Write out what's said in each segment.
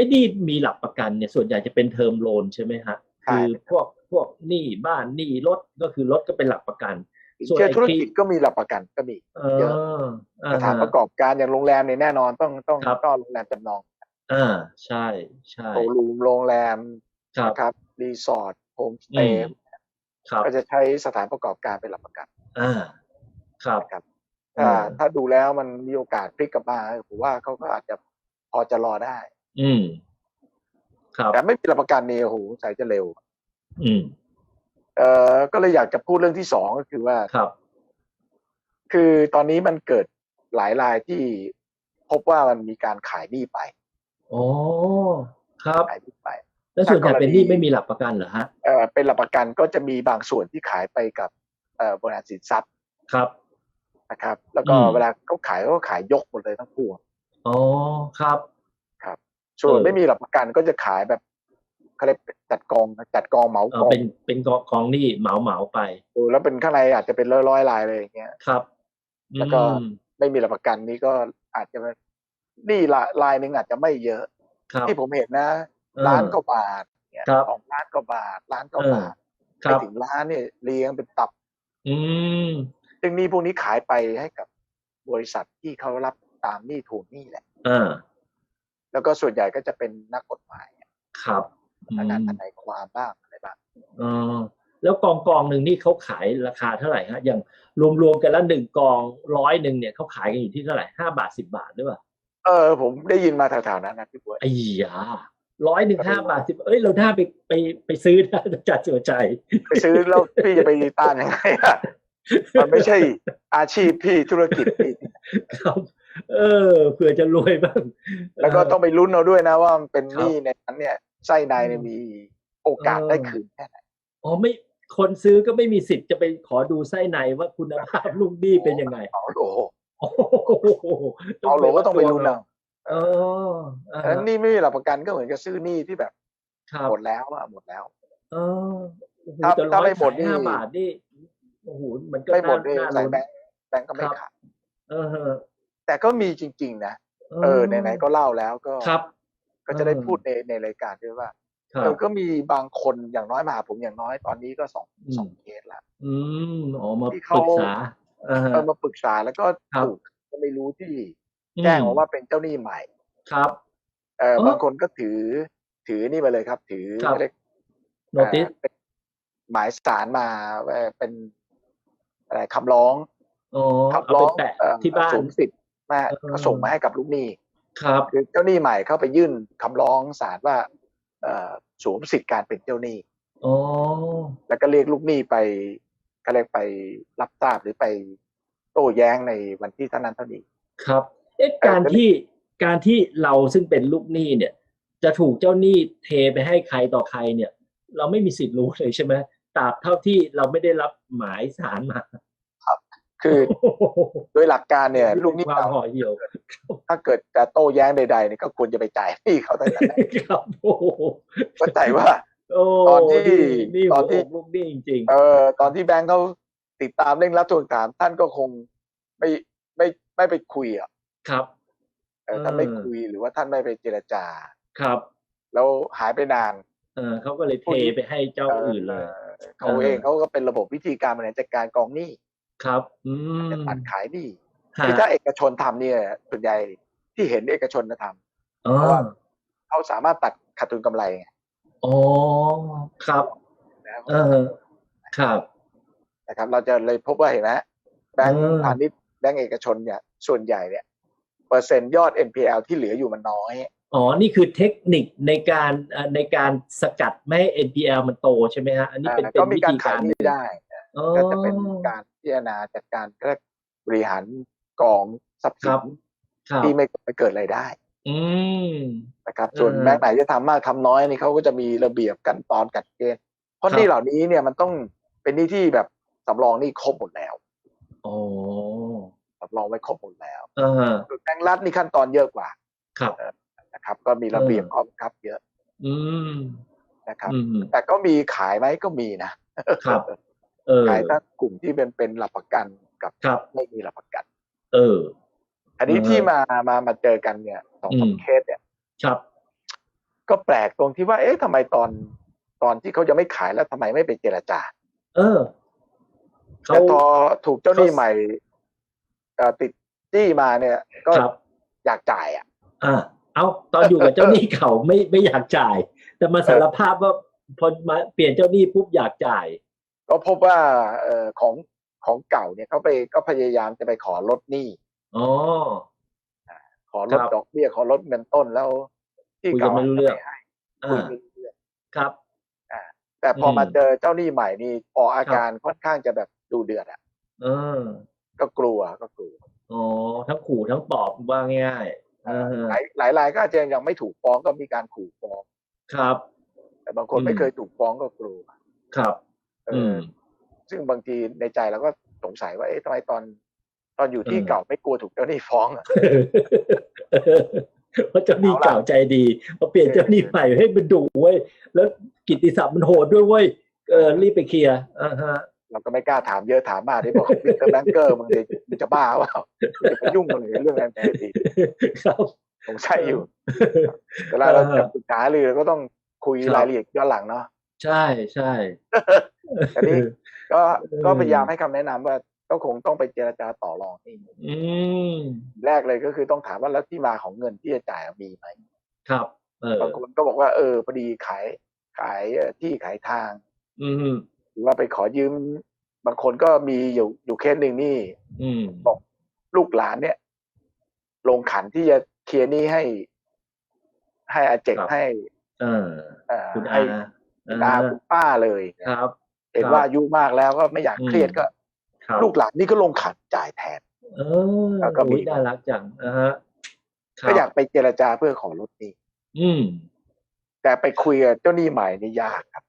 อ้นี่มีหลักประกันเนี่ยส่วนใหญ่จะเป็นเทอมโลนใช่ไหมฮะใช่คือพวกพวกหนี้บ้านหนี้รถก็คือรถก็เป็นหลักประกันสินส่วนเชื่อไอ้ธุรที่กิจก็มีหลักประกันก็มีเอเยอะออ่าสถานประกอบการอย่างโรงแรมเนี่ยแน่นอนต้องต้องครับต้องโรงแรมจำนองอ่าใช่ใช่โชว์รูมโรงแรมครับนะครับรีสอร์ทโฮมสเตอืย์มครับก็จะใช้สถานประกอบการเป็นหลักประกันอ่าครับนะครับอืถ้ามถ้าดูแล้วมันมีโอกาสพลิกกลับมาผมว่าเขาก็อาจจะพอจะรอได้ อืม ครับ แต่ไม่มีหลักประกันเนี่ยโอ้โหสายจะเร็ว อืม เอ่อก็เลยอยากจะพูดเรื่องที่สองก็คือว่าครับ คือตอนนี้มันเกิดหลายรายที่พบว่ามันมีการขายหนี้ไปอ๋อครับขายหนี้ไปแล้วส่วนใหญ่ถ้ากรณีเป็นหนี้ไม่มีหลักประกันเหรอฮะเอ่อเป็นหลักประกันก็จะมีบางส่วนที่ขายไปกับเอ่อบริษัทสินทรัพย์ครับนะครับ แล้วก็อืมเวลาเขาขายเขาก็ขายยกหมดเลยทั้งพวงอ๋อครับ ส่วนเออไม่มีหลักประกันก็จะขายแบบเขาเรียกจัดกองจัดกองเหมาเอกอองเป็นเป็นกองกองหนี้เหมาเหมาๆไปเออแล้วเป็นข้างในอาจจะเป็นร้อยร้อยๆรายเลยอย่างเงี้ยครับ แล้วก็อืมไม่มีหลักประกันนี้ก็อาจจะเป็นหนี้ละรายหนึ่งอาจจะไม่เยอะครับที่ผมเห็นนะเออล้านกว่าบาทเนี่ยครับสองล้านกว่าบาทล้านกว่าเออบาทคไปรับถึงล้านเนี่ยเรียงเป็นตับ อืมซึ่งหนี้พวกนี้ขายไปให้กับบริษัทที่เขารับตามหนี้ทวงหนี้แหละ อ่า แล้วก็ส่วนใหญ่ก็จะเป็นนักกฎหมายครับอืพนักงานมทนายความบ้างอะไรบ้างเออแล้วกองกองหนึ่งนี่เขาขายราคาเท่าไหร่ฮะอย่างรวมๆกันแล้วหนึ่งกองร้อยหนึ่งเนี่ยเขาขายกันอยู่ที่เท่าไหร่ห้าบาทสิบาทหรือเปล่าเออผมได้ยินมาแถวๆนั้นนะพี่บัวไอ้ยาร้อยหนึ่งห้าบาทสิบเอ้ยเราน่าไปไปไปซื้อนะจัดเสือใจ ไปซื้อแล้วพี่จะไปต้านยังไงอะมันไม่ใช่อาชีพพี่ธุรกิจพี่ครับ เออเผื่อจะรวยบ้าง แล้วก็ต้องไปลุ้นเอาด้วยนะว่ามันเป็นคหรับนี้ในนั้นเนี่ยไส้ในเนี่ยมีโอกาสเออได้คืนแค่ไหนอ๋อไม่คนซื้อก็ไม่มีสิทธิ์จะไปขอดูไส้ในว่าคุณภาพลูกหนี้เป็นยังไงเอาโหลโอ้โหเอาโหลก็ต้องไปลุ้นเอาเอออ่าฉะนั้นหนี่ไม่มีหลักประกันก็เหมือนกับซื้อหนี้ที่แบบครับหมดแล้วอะหมดแล้ว เออโอ้โหถ้าแต่ถ้าร้อยไม่หมดขายนี่ห้าบาทนี่โอ้โหมันก็ไม่หมดน่านี่น่าใส่ลุ้นแบงค์แบงค์ก็ไม่ครับขาดเออฮะ แต่ก็มีจริง ๆ นะเออไหนๆก็เล่าแล้วก็ครับ ก็จะได้เออพูดในในรายการด้วยว่าครัเอบอก็มีบางคนอย่างน้อยมาหาผมอย่างน้อยตอนนี้ก็สองอืมสองเคสละอืมอ๋อมาที่ปเขารึกษาอ่าฮะเออมาปรึกษาแล้วก็ครับถูกก็ไม่รู้ที่แจ้งมาว่าเป็นเจ้าหนี้ใหม่ ครับเออเออบางคนก็ถือ ถือนี่มาเลยครับ ถือครับเขาเรียกโนติสเอ่อเป็นหมายสารมาว่าเป็นอะไรคำร้องอ๋อคำเอาร้ไปองแปะเอ่อที่บ้านสวมสิทธิ์ มาเออก็ส่งมาให้กับลูกหนี้ครับคือเจ้าหนี้ใหม่เข้าไปยื่นคำร้องศาลว่าเอ่อสวมสิทธิ์การเป็นเจ้าหนี้อ๋อแล้วก็เรียกลูกหนี้ไปก็เรียกไปรับทราบหรือไปโต้แย้งในวันที่เท่านั้นเท่านี้ครับเอ๊ะเออการที่การที่เราซึ่งเป็นลูกหนี้เนี่ย จะถูกเจ้าหนี้เทไปให้ใครต่อใครเนี่ย เราไม่มีสิทธิ์รู้เลยใช่ไหมตราบเท่าที่เราไม่ได้รับหมายสารมา คือโดยหลักการเนี่ย ลูกหนี้ความห่อเหี่ยวถ้าเกิดจะโต้แย้งใดๆเนี่ยก็ควรจะไปจ่ายหนี้เขาตั้งแต่แรกครับโอ้โหเข้าใจว่าโอ้ตอนที่นี่ตหัอวนที่อกลูกหนี้จริงเออ ตอนที่แบงค์เขาติดตามเร่งรัดทวงถาม ท่านก็คงไม่ไม่ไม่ไปคุยอะๆครับเออท่านไม่เออคุยหรือว่าท่านไม่ไปเจรจาครับ แล้วหายไปนาน เออเขาก็เลยเทไปให้เจ้าอื่นเลยเขาเออเองเขาก็เป็นระบบวิธีการบริหารจัดการกองหนี้ ครับ อืมจะตัดขายหนี้ฮะคือถ้าเอกชนทำเนี่ยส่วนใหญ่ที่เห็นเอกชนจะทำอ๋อเพราะว่าเขาสามารถตัดขาดทุนกำไรไงอ๋อครับนะเออครับนะครับ เราจะเลยพบว่าเห็นไหมแบงก์เออพาณิชย์แบงก์เอกชนเนี่ย ส่วนใหญ่เนี่ยเปอร์เซ็นต์ยอด NPL ที่เหลืออยู่มันน้อย อ๋อ นี่คือเทคนิคในการเอ่อในการสกัดไม่ให้ NPL มันโตใช่ไหมฮะ อันนี้เป็นอ่าเป็นก็มีวิการธีขายการหหนี้นึ่งได้อ๋อ ก็จะเป็นการพิจารณาจัดการเรียกบริหารกองทรัพย์คสิรันบครับที่ไม่ไม่เกิดรายได้อืมนะครับ ส่วนเออแบงก์ไหนจะทำมากทำน้อยนี่เขาก็จะมีระเบียบกันตอนกัดเกณฑ์เพราะครับหนี้เหล่านี้เนี่ยมันต้องเป็นหนี้ที่แบบสำรองหนี้ครบหมดแล้วอ๋อสำรองไว้ครบหมดแล้วเออส่วนแบงก์รัฐนี่ขั้นตอนเยอะกว่า ครับนะครับ ก็มีระเบียบเออข้อบังคับ เยอะ อืมนะครับอืมแต่ก็มีขายไหมก็มีนะครับเออ ขายทั้งกลุ่มที่เป็นเป็นหลักประกันกับครับไม่มีหลักประกัน เออ อันนี้เออที่มามามาเจอกันเนี่ยสองสามอืมเคสเนี่ย ครับ ก็แปลกตรงที่ว่า เอ๊ะทำไมตอนตอนที่เขายังไม่ขายแล้วทำไมไม่ไปเจรจา เออเขาแต่พอถูกเจ้าหนี้เขาใหม่เอ่อติดจี้มาเนี่ย ก็ครับอยากจ่ายอะอ่าเอาตอนอยู่กับเจ้าหนี้เก่าไม่ไม่อยากจ่าย แต่มาสารภาพว่าพอมาเปลี่ยนเจ้าหนี้ปุ๊บอยากจ่าย ก็พบว่าเอ่อของของเก่าเนี่ยเขาไปก็พยายามจะไปขอลดหนี้อ๋อขอลดครับดอกเบี้ยขอลดเงินต้นแล้ว ที่คุยกันเก่าไม่รู้เรื่องให้อ่าคุยไม่รู้เรื่องครับแต่พออมมาเจอเจ้าหนี้ใหม่นี่ออกอาการค่อนข้างจะแบบดูเดือดอะเออ ก็กลัวก็กลัวอ๋อทั้งขู่ทั้งปลอบว่าง่ายๆเออหลายหลายรายก็อาจจะยังไม่ถูกฟ้องก็มีการขู่ฟ้อง ครับ แต่บางคนอืมไม่เคยถูกฟ้องก็กลัวครับ เออือมอซึ่งบางทีในใจเราก็สงสัยว่าเอ๊ะทำไมตอน ตอนอยู่ที่อืมเก่าไม่กลัวถูกเจ้าหนี้ฟ้องอะเพราะเจ้าหนี้เอาล่ะเก่าใจดีพอเปลี่ยนเจ้าหนี้ใหม่ให้มันดุเว้ยแล้วกิตติศัพท์มันโหดด้วยเว้ยเออรีบไปเคลียร์อ่าฮะเราก็ไม่กล้าถามเยอะถามมากที่บอกมิสเตอร์แบงเกอร์มึงจะมึงจะบ้าว่าจะไปยุ่งกันเลยเรื่องแอนแอนดีครับสงสัยอยู่เวลาเราเออจะปรึกษาหรือเราก็ต้องคุยครับรายละเอียดย้อนหลังเนาะ ใช่ใช่อันนี้ก็เออก็พยายามให้คำแนะนำว่าก็คงต้องไปเจรจาต่อรองเองอืมแรกเลยก็คือต้องถามว่าแล้วที่มาของเงินที่จะจ่ายมีไหมครับ เออบางคนก็บอกว่าเออพอดีขายขายเอ่อที่ขายทาง อืมหรือว่าไปขอยืม บางคนก็มีอยู่อยู่เคสหนึ่งนี่ อืมบอกลูกหลานเนี่ย ลงขันที่จะเคลียร์หนี้ให้ ให้อาเจกครับให้ เออ เอ่อคุณให้อาคุณ อาคุณป้าเลยครับ เห็นครับว่าอายุมากแล้วก็ไม่อยากเครียดอืมก็ครับลูกหลานนี่ก็ลงขันจ่ายแทน เออแล้วก็มีโอ้ยน่ารักจังอ่าฮะครับก็อยากไปเจรจาเพื่อขอลดหนี้อืม แต่ไปคุยกับเจ้าหนี้ใหม่นี่ยากครับ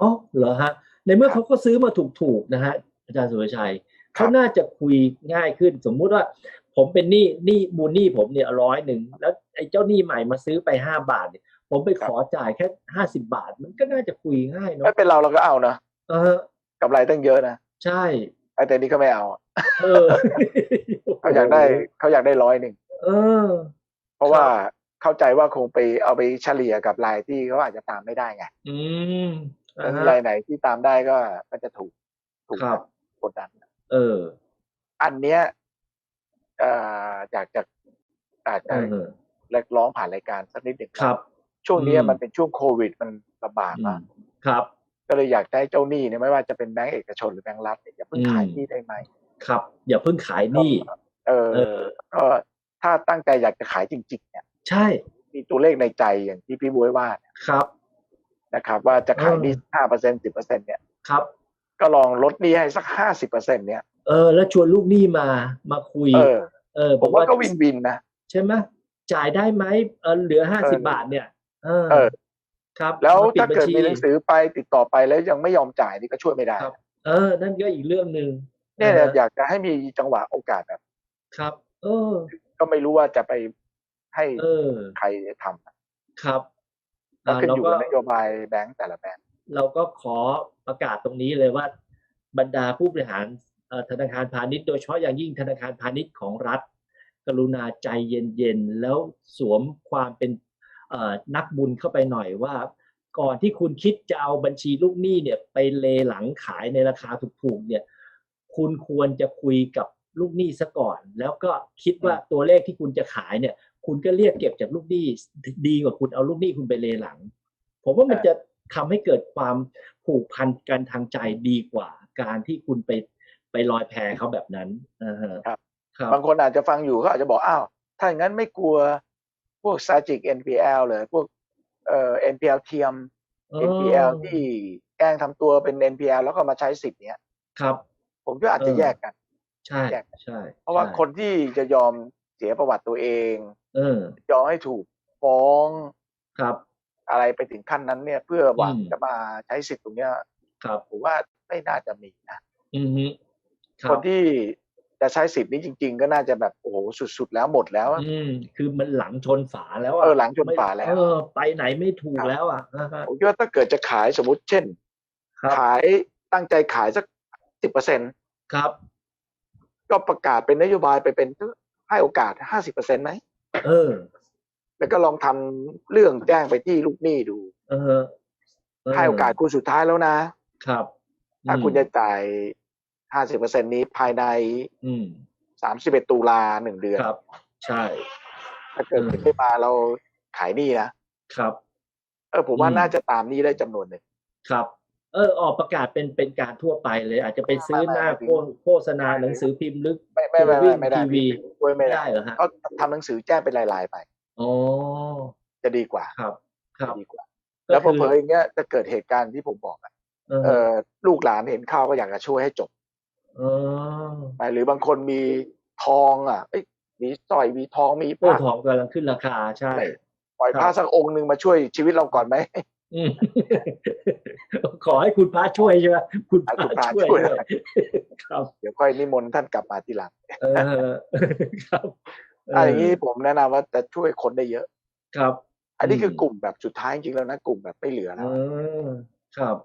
อ๋อเหรอฮะ ในเมื่อครับเขาก็ซื้อมาถูกๆนะฮะอาจารย์สุรชัยครับเขาน่าจะคุยง่ายขึ้น สมมุติว่า ผมเป็นหนี้หนี้มูลหนี้ผมเนี่ยร้อยหนึ่งแล้วไอ้เจ้าหนี้ใหม่มาซื้อไปห้าบาทเนี่ย ผมไปขอจ่ายแค่ห้าสิบาท มันก็น่าจะคุยง่ายเนาะไม่เป็นเราเราก็เอานะเออกำไรตั้งเยอะนะใช่ไอ้แต่นี้ก็ไม่เอาเออเขาอยากได้เขาอยากได้ร้อยหนึ่งเออ เพราะว่าเข้าใจว่าคงไปเอาไปเฉลี่ยกับรายที่เขาอาจจะตามไม่ได้ไง อืมอ่าแล้วฮะรายไหนที่ตามได้ก็ก็จะถูกถูกครับกดดันเออ อันเนี้ยเอ่ออยากจะอาจเอจะอเรียกร้องผ่านรายการสักนิดหนึ่งครับ ช่วงเนี้ยอืมมันเป็นช่วงโควิดมันลำบากอืมามกครับ ก็เลยอยากจะให้เจ้าหนี้เนี่ยไม่ว่าจะเป็นแบงก์เอกชนหรือแบงก์รัฐเนี่ยอย่าเพิ่งอืมขายหนี้ได้ไหมครับ อย่าเพิ่งขายหนี้เออเออก็ถ้าตั้งใจอยากจะขายจริง ๆ เนี่ย ใช่ มีตัวเลขในใจอย่างที่พี่บวยว่าเนี่ยครับนะครับ ว่าจะขายเออหนี้ห้าเปอร์เซ็นสิบเปอร์เซ็นเนี่ยครับ ก็ลองลดหนี้ให้สักห้าสิบเปอร์เซ็นเนี่ยเออแล้วชวนลูกหนี้มามาคุย เออ เออผมว่าก็วินวินนะใช่ไหมจ่ายได้ไหมเออเหลือห้าเอสิอบาทเนี่ย เออ เออ ครับแล้วมปิถ้าเกิดบัญชีมีหนังสือไปติดต่อไปแล้วยังไม่ยอมจ่ายนี่ก็ช่วยไม่ได้ครับ เออ นั่นก็อีกเรื่องหนึ่งเนี่ยะฮะอยากจะให้มีจังหวะโอกาสแบบครับ เออ ก็ไม่รู้ว่าจะไปให้เออใครทำครับก็อ่าขึ้นเราอยู่ก็กับนโยบายแบงก์แต่ละแบงก์เราก็ขอประกาศตรงนี้เลยว่า บรรดาผู้บริหารเอ่อธนาคารพาณิชย์โดยเฉพาะอย่างยิ่งธนาคารพาณิชย์ของรัฐ กรุณาใจเย็นๆแล้วสวมความเป็นเอ่อ นักบุญเข้าไปหน่อยว่า ก่อนที่คุณคิดจะเอาบัญชีลูกหนี้เนี่ยไปเลหลังขายในราคาถูกๆเนี่ยคุณควรจะคุยกับลูกหนี้ซะก่อน แล้วก็คิดว่าตัวเลขที่คุณจะขายเนี่ย คุณก็เรียกเก็บจากลูกหนี้ดีกว่าคุณเอาลูกหนี้คุณไปเลหลัง ผมว่ามันจะทำให้เกิดความผูกพันกันทางใจดีกว่า การที่คุณไปไปลอยแพเขาแบบนั้นครับครับบางคนอาจจะฟังอยู่ก็อาจจะบอกอ้าวถ้าอย่างนั้นไม่กลัว พวก s a g i c NPL เลยพวกเอ่อ NPL เทียม NPL ที่แกล้งทำตัวเป็น NPL แล้วก็มาใช้สิทธิ์เนี้ยครับ ผมก็อาจจะเออแยกกัน ใช่แยกใช่ เพราะว่าใช่คนที่จะยอมเสียประวัติตัวเองเออยอมให้ถูกฟ้องครับ อะไรไปถึงขั้นนั้นเนี่ย เพื่อหวังอืมจะมาใช้สิทธิ์ตรงเนี้ยครับผมว่าไม่น่าจะมีนะอือฮึครัคบนที่ จะใช้สิทธิ์นี้จริง ๆ ก็น่าจะแบบโอ้โหสุดๆแล้วหมดแล้วอะอืมคือมันหลังชนฝาแล้วอะเออหลังชนฝาแล้วเออ ไปไหนไม่ถูกแล้วอะอ่าฮะผมคิดว่าถ้าเกิดจะขายสมมติเช่น ครับขายตั้งใจขายสักสิบเปอร์เซ็นครับ ก็ประกาศเป็นนโยบายไปเป็นให้โอกาสห้าสิบเปอร์เซ็นต์ไหมเออไปแล้วก็ลองทำเรื่องแจ้งไปที่ลูกหนี้ดู เออเให้โอกาสคุณสุดท้ายแล้วนะ ครับถ้าคุณจะจ่าย ห้าสิบเปอร์เซ็นนี้ภายในอืมสามสิบเอ็ดตุลาหนึ่งเดือนครับ ใช่ ถ้าเกิดอืมขึ้นมาเราขายหนี้นะครับ เออผมว่าอืมน่าจะตามหนี้ได้จำนวนหนึ่งครับ เออออกประกาศเป็นเป็นการทั่วไปเลย อาจจะไปซื้อหน้าไม่ไม่โฆโฆษณาหนังสือพิมพ์ลึกไม่ไม่ไม่ไม่ไม่ได้ทีวีด้วยไม่ไม่ได้ได้เหรอฮะก็ทำหนังสือแจ้งเป็นลายๆไปอ๋อจะดีกว่าครับ ครับดีกว่าก็แล้วพคือเผลอๆอย่างเงี้ยจะเกิดเหตุการณ์ที่ผมบอกอะเออเออลูกหลานเห็นเข้าวก็อยากจะช่วยให้จบเออไป หรือบางคนมีทองอะเอ้ยมีสร้อยมีทองมีพโอ้ระทองกำลังขึ้นราคาใช่ปล่อยครับพระสักองค์หนึ่งมาช่วยชีวิตเราก่อนไหมอืมขอให้คุณพระช่วยใช่ไหมคุณพให้คุณพระระช่วยช่วยด้วยครับเดี๋ยวค่อยนิมนต์ท่านกลับมาทีหลังเออครับอะอย่างนี้ผมแนะนำว่าจะช่วยคนได้เยอะ ครับ อันนี้อืมคือกลุ่มแบบสุดท้ายจริงๆแล้วนะกลุ่มแบบไม่เหลือเอแล้วอครับ